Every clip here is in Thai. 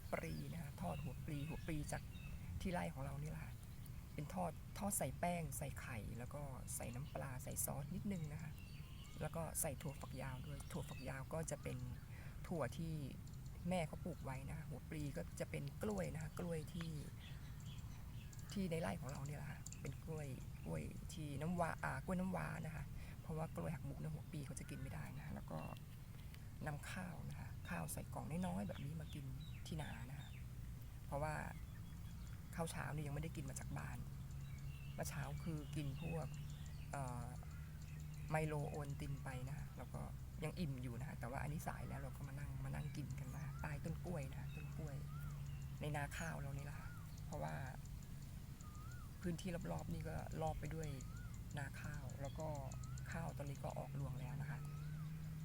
วปลีนะคะทอดหัวปลีหัวปลีจากที่ไร่ของเรานี่แหละค่ะเป็นทอดทอดใส่แป้ง ใส่ไข่ แล้วก็ใส่น้ำปลาใส่ซอสนิดนึงนะคะแล้วก็ใส่ถั่วฝักยาวด้วยถั่วฝักยาวก็จะเป็นถั่วที่แม่เขาปลูกไว้นะหัวปลีก็จะเป็นกล้วยนะคะกล้วยที่ที่ในไร่ของเราเนี่ยแหละค่ะเป็นกล้วยกล้วยที่น้ำว้าอ่ากล้วยน้ำว้านะคะ เพราะว่ากล้วยหักมุกเนี่ยหัวปีเขาจะกินไม่ได้นะแล้วก็นำข้าวนะคะข้าวใส่กล่องน้อยๆแบบนี้มากินที่นานะคะเพราะว่าข้าวเช้านี่ยังไม่ได้กินมาจากบ้านเมื่อเช้าคือกินพวกไมโลโอนตินไปนะคะแล้วก็ยังอิ่มอยู่นะคะแต่ว่าอันนี้สายแล้วเราก็มานั่งมานั่งกินกันนะใต้ต้นกล้วยนะคะต้นกล้วย ในนาข้าวเรานี่แหละค่ะเพราะว่า พื้นที่รอบๆนี่ก็รอบไปด้วยนาข้าว แล้วก็ข้าวตอนนี้ก็ออกรวงแล้วนะคะ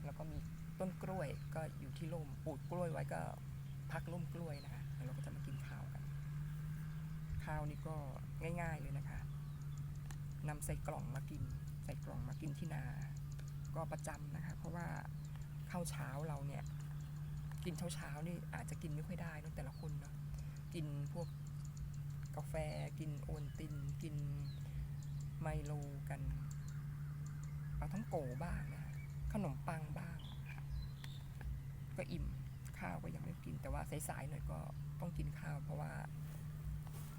แล้วก็มี ต้นกล้วยก็อยู่ที่ร่มปลูกกล้วยไว้ก็พักร่มกล้วยนะคะแล้วเราก็จะมากินข้าวกัน ข้าวนี่ก็ง่าย ๆเลยนะคะนำใส่กล่องมากิน ใส่กล่องมากินที่นา ก็ประจำนะคะ เพราะว่าข้าวเช้าเราเนี่ย กินเช้าเช้านี่อาจจะกินไม่ค่อยได้นอะแต่ละคนเนาะกินพวกกาแฟกินโอนติน กินไมโลกันปลาท้องโกบ้างนะขนมปังบ้าง ก็อิ่มข้าวก็ยังไม่กิน แต่ว่าสายๆหน่อยก็ต้องกินข้าว เพราะว่า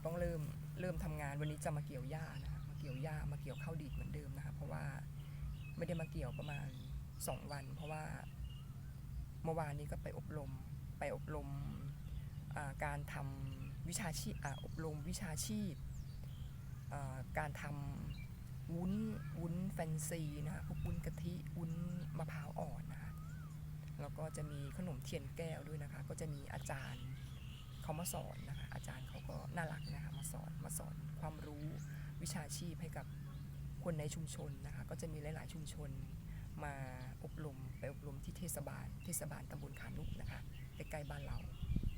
ต้องเริ่มเริ่มทำงานวันนี้จะมาเกี่ยวหญ้านะคะมาเกี่ยวหญ้ามาเกี่ยวข้าวดีดเหมือนเดิมนะคะเพราะว่าไม่ได้มาเกี่ยวประมาณสองวัน เพราะว่าเมื่อวานนี้ก็ไปอบรมไปอบรมการทำวิชาชีพอบรมวิชาชีพการทำวุ้นวุ้นแฟนซีนะคะพวกวุ้นกะทิวุ้นมะพร้าวอ่อนนะ แล้วก็จะมีขนมเทียนแก้วด้วยนะคะ ก็จะมีอาจารย์เขามาสอนนะคะ อาจารย์เขาก็น่ารักนะคะมาสอนมาสอนความรู้วิชาชีพให้กับคนในชุมชนนะคะ ก็จะมีหลาย ๆ ชุมชนมาอบรมไปอบรมที่เทศบาล เทศบาลตำบลขานุกนะคะใกล้ๆบ้านเรา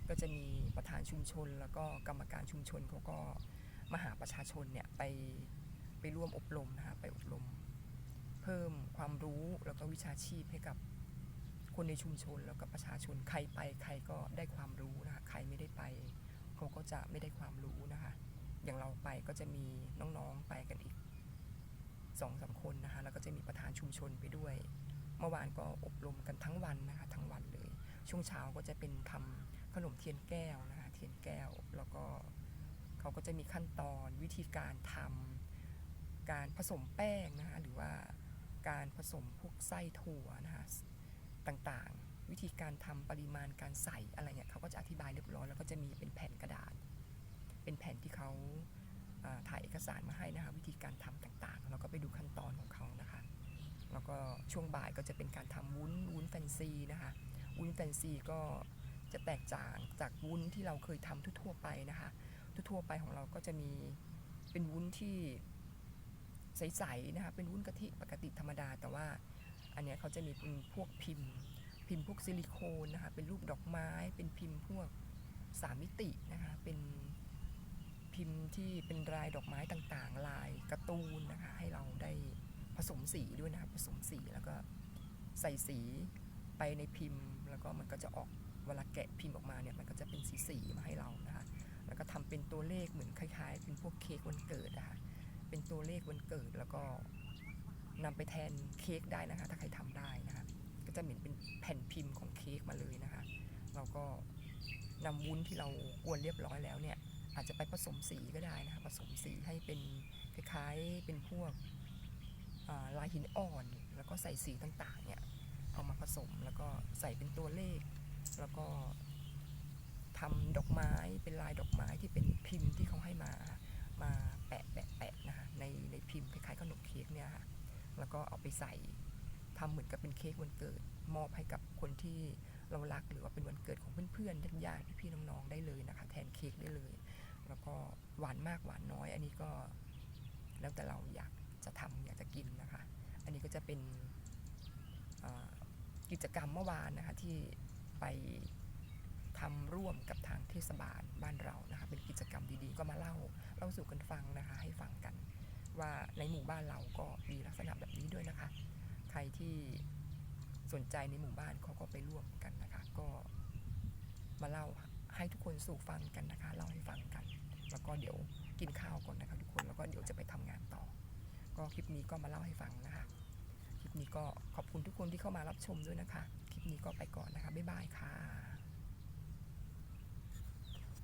ก็จะมีประธานชุมชน แล้วก็กรรมการชุมชนเขาก็มาหาประชาชนเนี่ยไปไปร่วมอบรมนะคะไปอบรม เพิ่มความรู้แล้วก็วิชาชีพให้กับ คนในชุมชนแล้วก็ประชาชนใครไปใครก็ได้ความรู้นะคะใครไม่ได้ไปเขาก็จะไม่ได้ความรู้นะคะอย่างเราไปก็จะมีน้องๆไปกันอีกสองสามคนนะคะแล้วก็จะมีประธานชุมชนไปด้วย เมื่อวานก็อบรมกันทั้งวันนะคะทั้งวันเลย ช่วงเช้าก็จะเป็นทำขนมเทียนแก้วนะคะเทียนแก้วแล้วก็เขาก็จะมีขั้นตอนวิธีการทำการผสมแป้งนะคะหรือว่าการผสมพวกไส้ถั่วนะคะ ต่างๆ วิธีการทำปริมาณการใส่อะไรเนี่ยเขาก็จะอธิบายเรียบร้อยแล้วก็จะมีเป็นแผ่นกระดาษ เป็นแผ่นที่เขาถ่ายเอกสารมาให้นะคะวิธีการทำต่างๆ แล้วก็ไปดูขั้นตอนของเขานะคะ แล้วก็ช่วงบ่ายก็จะเป็นการทำวุ้นวุ้นแฟนซีนะคะวุ้นแฟนซีก็จะแตกต่างจากวุ้นที่เราเคยทำทั่วๆไปนะคะทั่วๆไปของเราก็จะมีเป็นวุ้นที่ใสๆนะคะเป็นวุ้นกะทิปกติธรรมดาแต่ว่า อันเนี้เขาจะมีเป็นพวกพิมพ์ พิมพ์พวกซิลิโคนนะคะเป็นรูปดอกไม้ เป็นพิมพ์พวกสามมิตินะคะเป็นพิมพ์ที่เป็นลายดอกไม้ต่างๆ ลายการ์ตูนนะคะให้เราได้ผสมสีด้วยนะคะผสมสีแล้วก็ใส่สีไปในพิมพ์ แล้วก็มันก็จะออกเวลาแกะพิมพ์ออกมาเนี่ยมันก็จะเป็นสีๆมาให้เรานะคะแล้วก็ทำเป็นตัวเลขเหมือนคล้าย ๆ เป็นพวกเค้กวันเกิดนะคะเป็นตัวเลขวันเกิดแล้วก็ นำไปแทนเค้กได้นะคะ ถ้าใครทำได้นะคะ ก็จะเหมือนเป็นแผ่นพิมพ์ของเค้กมาเลยนะคะ เราก็นำวุ้นที่เรากวนเรียบร้อยแล้วเนี่ย อาจจะไปผสมสีก็ได้นะคะ ผสมสีให้เป็นคล้ายๆเป็นพวกลายหินอ่อน แล้วก็ใส่สีต่างๆเนี่ยเอามาผสมแล้วก็ใส่เป็นตัวเลข แล้วก็ทำดอกไม้เป็นลายดอกไม้ที่เป็นพิมพ์ที่เขาให้มามาแปะแปะแปะนะคะในในพิมพ์คล้ายๆขนมเค้กเนี่ยค่ะ แล้วก็เอาไปใส่ทำเหมือนกับเป็นเค้กวันเกิด มอบให้กับคนที่เรารักหรือว่าเป็นวันเกิดของเพื่อนๆญาติๆพี่ๆน้องๆได้เลยนะคะ แทนเค้กได้เลย แล้วก็หวานมากหวานน้อย อันนี้ก็แล้วแต่เราอยากจะทำอยากจะกินนะคะ อันนี้ก็จะเป็นกิจกรรมเมื่อวานนะคะที่ไปทำร่วมกับทางเทศบาลบ้านเรานะคะ เป็นกิจกรรมดีๆ ก็มาเล่าเล่าสู่กันฟังนะคะ ให้ฟังกัน ว่าในหมู่บ้านเราก็มีลักษณะแบบนี้ด้วยนะคะ ใครที่สนใจในหมู่บ้านเขาก็ไปร่วมกันนะคะ ก็มาเล่าให้ทุกคนสู่ฟังกันนะคะเล่าให้ฟังกัน แล้วก็เดี๋ยวกินข้าวก่อนนะคะทุกคนแล้วก็เดี๋ยวจะไปทำงานต่อ ก็คลิปนี้ก็มาเล่าให้ฟังนะคะคลิปนี้ก็ขอบคุณทุกคนที่เข้ามารับชมด้วยนะคะ คลิปนี้ก็ไปก่อนนะคะบ๊ายบายค่ะ